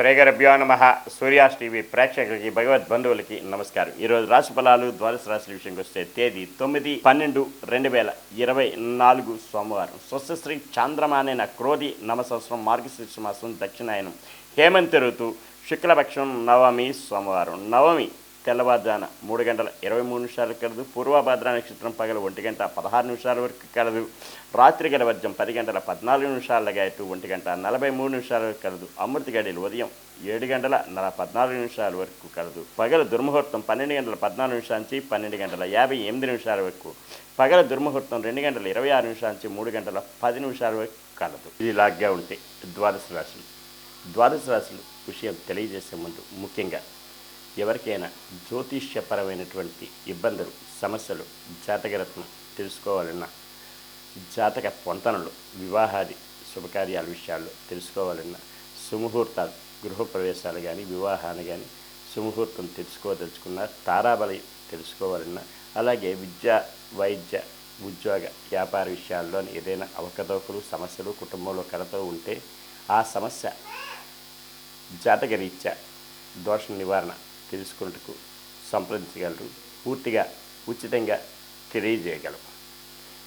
శ్రీగరభ్యో నమ. సూర్యాస్ టీవీ ప్రేక్షకులకి భగవద్ బంధువులకి నమస్కారం. ఈరోజు రాశి ఫలాలు ద్వాదశ రాశుల విషయంకి వస్తే తేదీ తొమ్మిది పన్నెండు రెండు వేల ఇరవై నాలుగు సోమవారం. స్వస్తిశ్రీ చాంద్రమానైన క్రోధి నమ సంవత్సరం మార్గశీర్ష మాసం దక్షిణాయనం. హేమంతి ఋతు శుక్లపక్షం నవమి సోమవారం. నవమి తెల్లవారుజాన మూడు గంటల ఇరవై మూడు నిమిషాలు కలదు. పూర్వభద్ర నక్షత్రం పగలు ఒంటి గంట పదహారు నిమిషాల వరకు కలదు. రాత్రి గల వర్జం పది గంటల పద్నాలుగు నిమిషాల గాయటు ఒంటి గంట నలభై మూడు నిమిషాల వరకు కలదు. అమృత గడియలు ఉదయం ఏడు గంటల నల పద్నాలుగు నిమిషాల వరకు కలదు. పగల దుర్ముహూర్తం పన్నెండు గంటల పద్నాలుగు నిమిషాల నుంచి పన్నెండు గంటల యాభై ఎనిమిది నిమిషాల వరకు. పగల దుర్ముహూర్తం రెండు గంటల ఇరవై ఆరు నిమిషాల నుంచి మూడు గంటల పది నిమిషాల వరకు కలదు. ఇది లాగ్గా ఉంటే ద్వాదశ రాశులు. ద్వాదశ రాశులు విషయం తెలియజేసే ముందు ముఖ్యంగా ఎవరికైనా జ్యోతిష్యపరమైనటువంటి ఇబ్బందులు సమస్యలు జాతకరత్నం తెలుసుకోవాలన్నా జాతక పొంతనలు వివాహాది శుభకార్యాల విషయాల్లో తెలుసుకోవాలన్నా సుముహూర్తాలు గృహప్రవేశాలు కానీ వివాహాన్ని కానీ సుముహూర్తం తెలుసుకోదలుచుకున్న తారాబలి తెలుసుకోవాలన్నా అలాగే విద్య వైద్య ఉద్యోగ వ్యాపార విషయాల్లోని ఏదైనా అవకతవకలు సమస్యలు కుటుంబంలో కలతో ఉంటే ఆ సమస్య జాతకరీత్యా దోష నివారణ తెలుసుకున్నట్టుకు సంప్రదించగలరు పూర్తిగా ఉచితంగా తెలియజేయగలరు.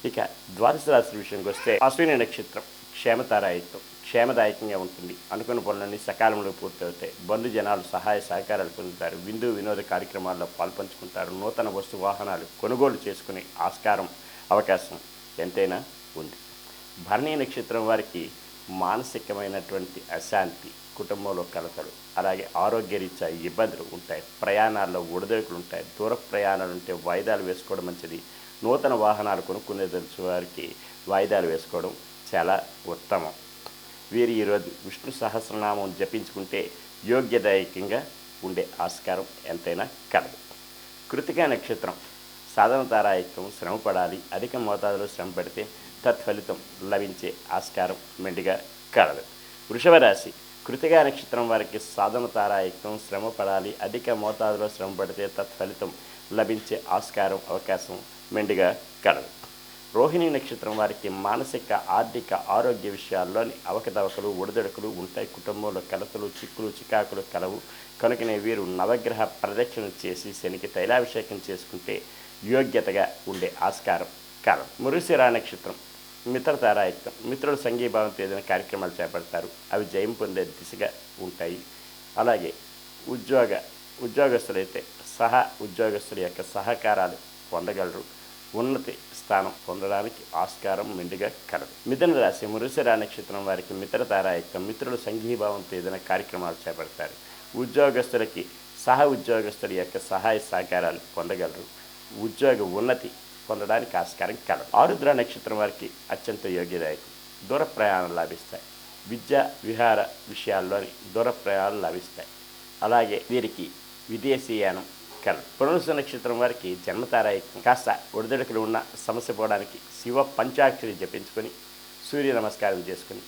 ఇక ద్వాదశ రాశి విషయంకి వస్తే అశ్విని నక్షత్రం క్షేమతారాయత్వం క్షేమదాయకంగా ఉంటుంది. అనుకున్న పనులన్నీ సకాలంలో పూర్తవుతాయి. బంధు జనాలు సహాయ సహకారాలు పొందుతారు. విందు వినోద కార్యక్రమాల్లో పాల్పంచుకుంటారు. నూతన వస్తు వాహనాలు కొనుగోలు చేసుకునే ఆస్కారం అవకాశం ఎంతైనా ఉంది. భరణీ నక్షత్రం వారికి మానసికమైనటువంటి అశాంతి కుటుంబంలో కలతలు అలాగే ఆరోగ్యరీత్యా ఇబ్బందులు ఉంటాయి ప్రయాణాల్లో ఒడిదొడుకులు ఉంటాయి దూర ప్రయాణాలు ఉంటే వాయిదాలు వేసుకోవడం మంచిది. నూతన వాహనాలు కొనుక్కునే తెలుసు వారికి వాయిదాలు వేసుకోవడం చాలా ఉత్తమం. వీరు ఈరోజు విష్ణు సహస్రనామం జపించుకుంటే యోగ్యదాయకంగా ఉండే ఆస్కారం ఎంతైనా కలదు. కృతికా నక్షత్రం సాధన తారాయత్వం శ్రమ పడాలి అధిక మోతాదులో శ్రమ పడితే తత్ఫలితం లభించే ఆస్కారం మెండుగా కలదు. వృషభ రాశి కృతిగా నక్షత్రం వారికి సాధన తారాయత్వం శ్రమ పడాలి అధిక మోతాదులో శ్రమ పడితే తత్ఫలితం లభించే ఆస్కారం అవకాశం మెండుగా కలదు. రోహిణి నక్షత్రం వారికి మానసిక ఆర్థిక ఆరోగ్య విషయాల్లోని అవకతవకలు ఒడిదొడకలు ఉంటాయి. కుటుంబంలో కలతలు చిక్కులు చికాకులు కలవు. కనుకనే వీరు నవగ్రహ ప్రదక్షిణ చేసి శనికి తైలాభిషేకం చేసుకుంటే యోగ్యతగా ఉండే ఆస్కారం కాలం. మురుసిరా నక్షత్రం మిత్రతారాయత్వం. మిత్రుల సంఘీభావంతో ఏదైనా కార్యక్రమాలు చేపడతారు. అవి జయం పొందే దిశగా ఉంటాయి. అలాగే ఉద్యోగ ఉద్యోగస్తులైతే సహా ఉద్యోగస్తుల యొక్క సహకారాలు పొందగలరు. ఉన్నతి స్థానం పొందడానికి ఆస్కారం మెండుగా కలదు. మిథున రాశి మురుసరా నక్షత్రం వారికి మిత్రతారాయత్వం మిత్రుల సంఘీభావంతో ఏదైనా కార్యక్రమాలు చేపడతారు. ఉద్యోగస్తులకి సహ ఉద్యోగస్తుల యొక్క సహాయ సహకారాలు పొందగలరు. ఉద్యోగ ఉన్నతి పొందడానికి ఆస్కారం కలదు. ఆరుద్ర నక్షత్రం వారికి అత్యంత యోగ్యదాయకం దూర ప్రయాణాలు లాభిస్తాయి. విద్య విహార విషయాల్లోని దూర ప్రయాణాలు లభిస్తాయి. అలాగే వీరికి విదేశీయానం కలదు. పునరుస నక్షత్రం వారికి జన్మతారాయకం కాస్త ఒడిదొడుకులు ఉన్న సమస్య పోవడానికి శివ పంచాక్షరి జపించుకొని సూర్య నమస్కారం చేసుకొని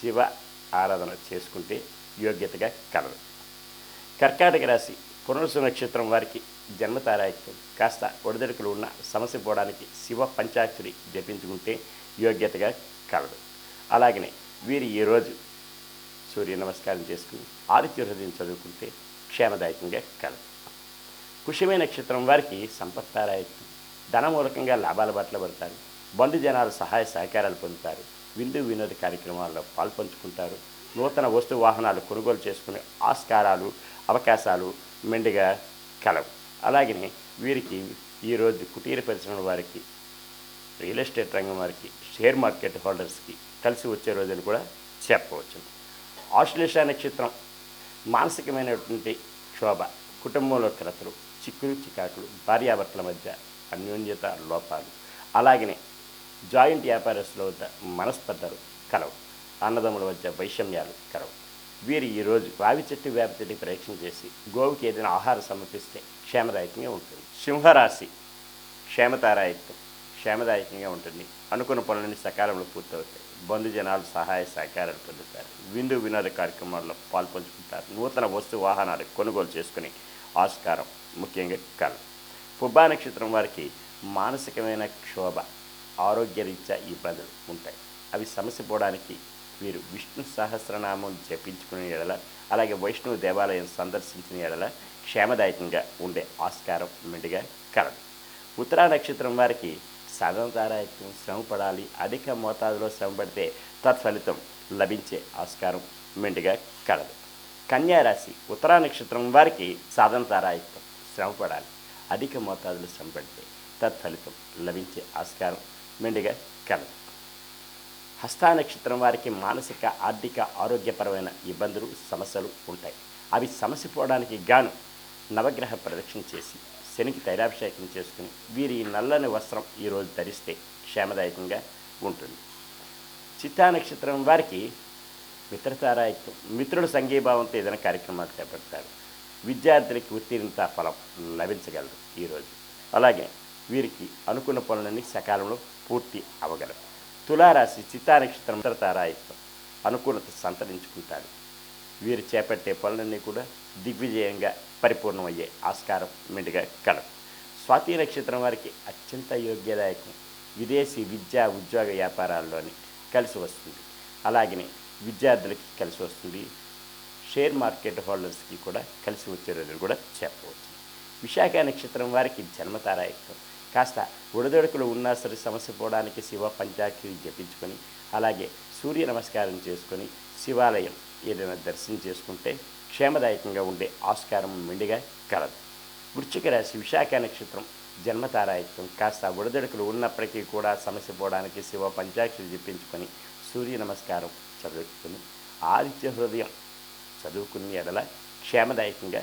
శివ ఆరాధన చేసుకుంటే యోగ్యతగా కలదు. కర్కాటక రాశి పునరుసు నక్షత్రం వారికి జన్మతారాయత్వం కాస్త ఒడిదడుకులు ఉన్న సమస్య పోవడానికి శివ పంచాక్షరి జపించుకుంటే యోగ్యతగా కలదు. అలాగనే వీరు ఈరోజు సూర్య నమస్కారం చేసుకుని ఆదిత్య హృదయం చదువుకుంటే క్షేమదాయకంగా కలదు. పుష్యమే నక్షత్రం వారికి సంపత్తారాయత్వం ధనమూలకంగా లాభాల బట్ల పడతారు. బంధు జనాలు సహాయ సహకారాలు పొందుతారు. విందు వినోద కార్యక్రమాల్లో పాల్పంచుకుంటారు. నూతన వస్తు వాహనాలు కొనుగోలు చేసుకునే ఆస్కారాలు అవకాశాలు మెండుగా కలవు. అలాగనే వీరికి ఈరోజు కుటీర పరిశ్రమ వారికి రియల్ ఎస్టేట్ రంగం వారికి షేర్ మార్కెట్ హోల్డర్స్కి కలిసి వచ్చే రోజులు కూడా చెప్పవచ్చు. ఆశ్లేష నక్షత్రం మానసికమైనటువంటి క్షోభ కుటుంబంలో కలతలు చిక్కులు చికాకులు భార్యాభర్తల మధ్య అన్యోన్యత లోపాలు. అలాగనే జాయింట్ వ్యాపారస్తుల వద్ద మనస్పర్ధలు కలవు. అన్నదమ్ముల మధ్య వైషమ్యాలు కలవు. వీరు ఈరోజు రావి చెట్టు వేప చెట్టు చేసి గోవుకి ఏదైనా ఆహారం సమర్పిస్తే క్షేమదాయకంగా ఉంటుంది. సింహరాశి క్షేమతారాయత్వం క్షేమదాయకంగా ఉంటుంది. అనుకున్న పనులన్నీ సకాలంలో పూర్తవుతాయి. బంధుజనాలు సహాయ సహకారాలు పొందుతారు. విందు వినోద కార్యక్రమాల్లో పాల్పంచుకుంటారు. నూతన వస్తు వాహనాలు కొనుగోలు చేసుకుని ఆస్కారం ముఖ్యంగా కళ. పుబ్బా నక్షత్రం వారికి మానసికమైన క్షోభ ఆరోగ్యరీత్యా ఇబ్బందులు ఉంటాయి. అవి సమస్య పోవడానికి వీరు విష్ణు సహస్రనామం జపించుకునే ఎడల అలాగే వైష్ణవ దేవాలయం సందర్శించిన ఎడల క్షేమదాయకంగా ఉండే ఆస్కారం మెండుగా కలదు. ఉత్తరా నక్షత్రం వారికి సాధనతారాయకం శ్రమ పడాలి అధిక మోతాదులో శ్రమ పడితే తత్ఫలితం లభించే ఆస్కారం మెండుగా కలదు. కన్యారాశి ఉత్తరా నక్షత్రం వారికి సాధన తారాయుక్తం శ్రమ పడాలి అధిక మోతాదులో శ్రమ పడితే తత్ఫలితం లభించే ఆస్కారం మెండుగా కలదు. హస్తా నక్షత్రం వారికి మానసిక ఆర్థిక ఆరోగ్యపరమైన ఇబ్బందులు సమస్యలు ఉంటాయి. అవి సమస్య పోవడానికి గాను నవగ్రహ ప్రదక్షిణ చేసి శనికి తైలాభిషేకం చేసుకుని వీరి నల్లని వస్త్రం ఈరోజు ధరిస్తే క్షేమదాయకంగా ఉంటుంది. చిత్తా నక్షత్రం వారికి మిత్రతారాయత్వం మిత్రుల సంఘీభావంతో ఏదైనా కార్యక్రమాలు చేపడతారు. విద్యార్థులకి ఉత్తీర్ణత ఫలం లభించగలరు ఈరోజు అలాగే వీరికి అనుకున్న పనులన్నీ సకాలంలో పూర్తి అవ్వగలరు తులారాశి చిత్తా నక్షత్రం అనుకూలత సంతరించుకుంటాడు. వీరు చేపట్టే పనులన్నీ కూడా దిగ్విజయంగా పరిపూర్ణమయ్యే ఆస్కారం మెండుగా కలదు. స్వాతి నక్షత్రం వారికి అత్యంత యోగ్యదాయకం. విదేశీ విద్యా ఉద్యోగ వ్యాపారాల్లోని కలిసి వస్తుంది. అలాగనే విద్యార్థులకి కలిసి వస్తుంది. షేర్ మార్కెట్ హోల్డర్స్కి కూడా కలిసి వచ్చే రోజులు కూడా చెప్పవచ్చు. విశాఖ నక్షత్రం వారికి జన్మతారాయకం కాస్త ఉడదొడుకులు ఉన్నా సరే సమస్య పోవడానికి శివ పంచాక్షరి జపించుకొని అలాగే సూర్య నమస్కారం చేసుకొని శివాలయం ఏదైనా దర్శనం చేసుకుంటే క్షేమదాయకంగా ఉండే ఆస్కారం మెండుగా కలదు. వృశ్చిక రాశి విశాఖ నక్షత్రం జన్మతారాయత్వం కాస్త ఉడదడుకులు ఉన్నప్పటికీ కూడా సమస్య పోవడానికి శివ పంచాక్షరి జపించుకొని సూర్య నమస్కారం చదువుకుని ఆదిత్య హృదయం చదువుకుని ఎడల క్షేమదాయకంగా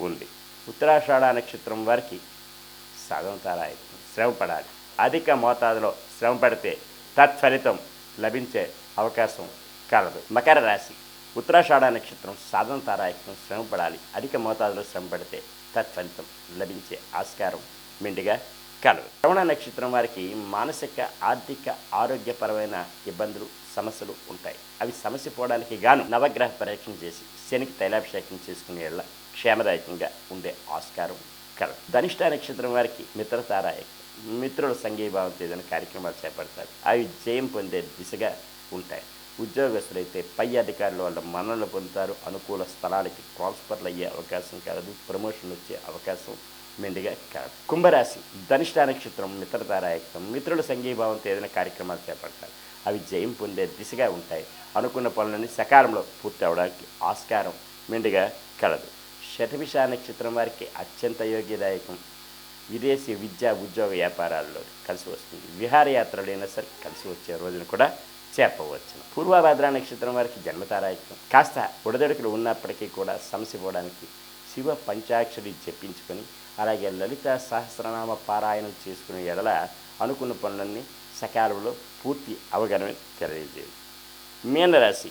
ఉంది. ఉత్తరాషాఢ నక్షత్రం వారికి సాధనతారాయత్నం శ్రమ పడాలి. అధిక మోతాదులో శ్రమ పడితే తత్ఫలితం లభించే అవకాశం కలదు. మకర రాశి ఉత్తరాషాఢ నక్షత్రం సాధన తారాయత్నం శ్రమ పడాలి. అధిక మోతాదులో శ్రమ పడితే తత్ఫలితం లభించే ఆస్కారం మెండుగా కలదు. శ్రవణ నక్షత్రం వారికి మానసిక ఆర్థిక ఆరోగ్యపరమైన ఇబ్బందులు సమస్యలు ఉంటాయి. అవి సమస్య పోవడానికి గాను నవగ్రహ పరీక్షణ చేసి శనికి తైలాభిషేకం చేసుకునే క్షేమదాయకంగా ఉండే ఆస్కారం కలదు. ధనిష్ట నక్షత్రం వారికి మిత్రతారాయకం మిత్రుల సంఘీభావంతో ఏదైనా కార్యక్రమాలు చేపడతారు. అవి జయం పొందే దిశగా ఉంటాయి. ఉద్యోగస్తులైతే పై అధికారుల వల్ల మన్నలు పొందుతారు. అనుకూల స్థలాలకి ట్రాన్స్ఫర్లు అయ్యే అవకాశం కలదు. ప్రమోషన్ వచ్చే అవకాశం మెండుగా కలదు. కుంభరాశి ధనిష్ట నక్షత్రం మిత్రతారాయకం మిత్రుల సంఘీభావంతో ఏదైనా కార్యక్రమాలు చేపడతారు. అవి జయం పొందే దిశగా ఉంటాయి. అనుకున్న పనులని సకాలంలో పూర్తి అవడానికి ఆస్కారం మెండుగా కలదు. శతభిష నక్షత్రం వారికి అత్యంత యోగ్యదాయకం. విదేశీ విద్యా ఉద్యోగ వ్యాపారాల్లో కలిసి వస్తుంది. విహారయాత్రలైనా సరే కలిసి వచ్చే రోజున కూడా చెప్పవచ్చు పూర్వభద్ర నక్షత్రం వారికి జన్మతారాయకం కాస్త ఉడదడుకులు ఉన్నప్పటికీ కూడా సమస్య పోవడానికి శివ పంచాక్షరి చెప్పించుకొని అలాగే లలిత సహస్రనామ పారాయణం చేసుకునే ఎడల అనుకున్న పనులన్నీ సకాలంలో పూర్తి అవగాహన తెలియజేయదు మీనరాశి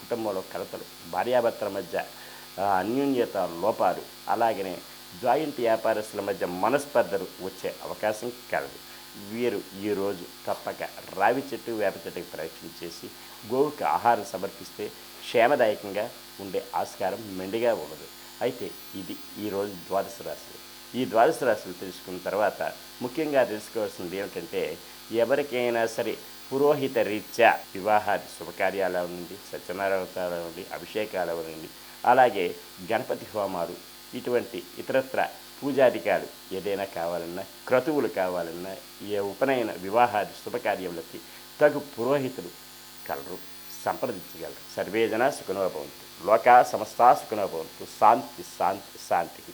కుటుంబంలో కలతలు భార్యాభర్తల మధ్య అన్యోన్యత లోపాలు అలాగనే జాయింట్ వ్యాపారస్తుల మధ్య మనస్పర్ధలు వచ్చే అవకాశం కలదు. వీరు ఈరోజు తప్పక రావి చెట్టు వేప చెట్టుకి ప్రయత్నం చేసి గోవుకి ఆహారం సమర్పిస్తే క్షేమదాయకంగా ఉండే ఆస్కారం మెండుగా ఉండదు. అయితే ఇది ఈరోజు ద్వాదశ రాశులు. ఈ ద్వాదశ రాశులు తెలుసుకున్న తర్వాత ముఖ్యంగా తెలుసుకోవాల్సింది ఏమిటంటే ఎవరికైనా సరే పురోహిత రీత్యా వివాహాది శుభకార్యాలు అవనండి సత్యనారాయణ అవనండి అభిషేకాలు అవనండి అలాగే గణపతి హోమాలు ఇటువంటి ఇతరత్ర పూజాధికాలు ఏదైనా కావాలన్నా క్రతువులు కావాలన్నా ఏ ఉపనయన వివాహాది శుభకార్యములకి తగు పురోహితులు కలరు సంప్రదించగలరు. సర్వే జన సుఖనోభవంతు లోకా సమస్తా సుఖనోభవంతు శాంతి శాంతి శాంతికి.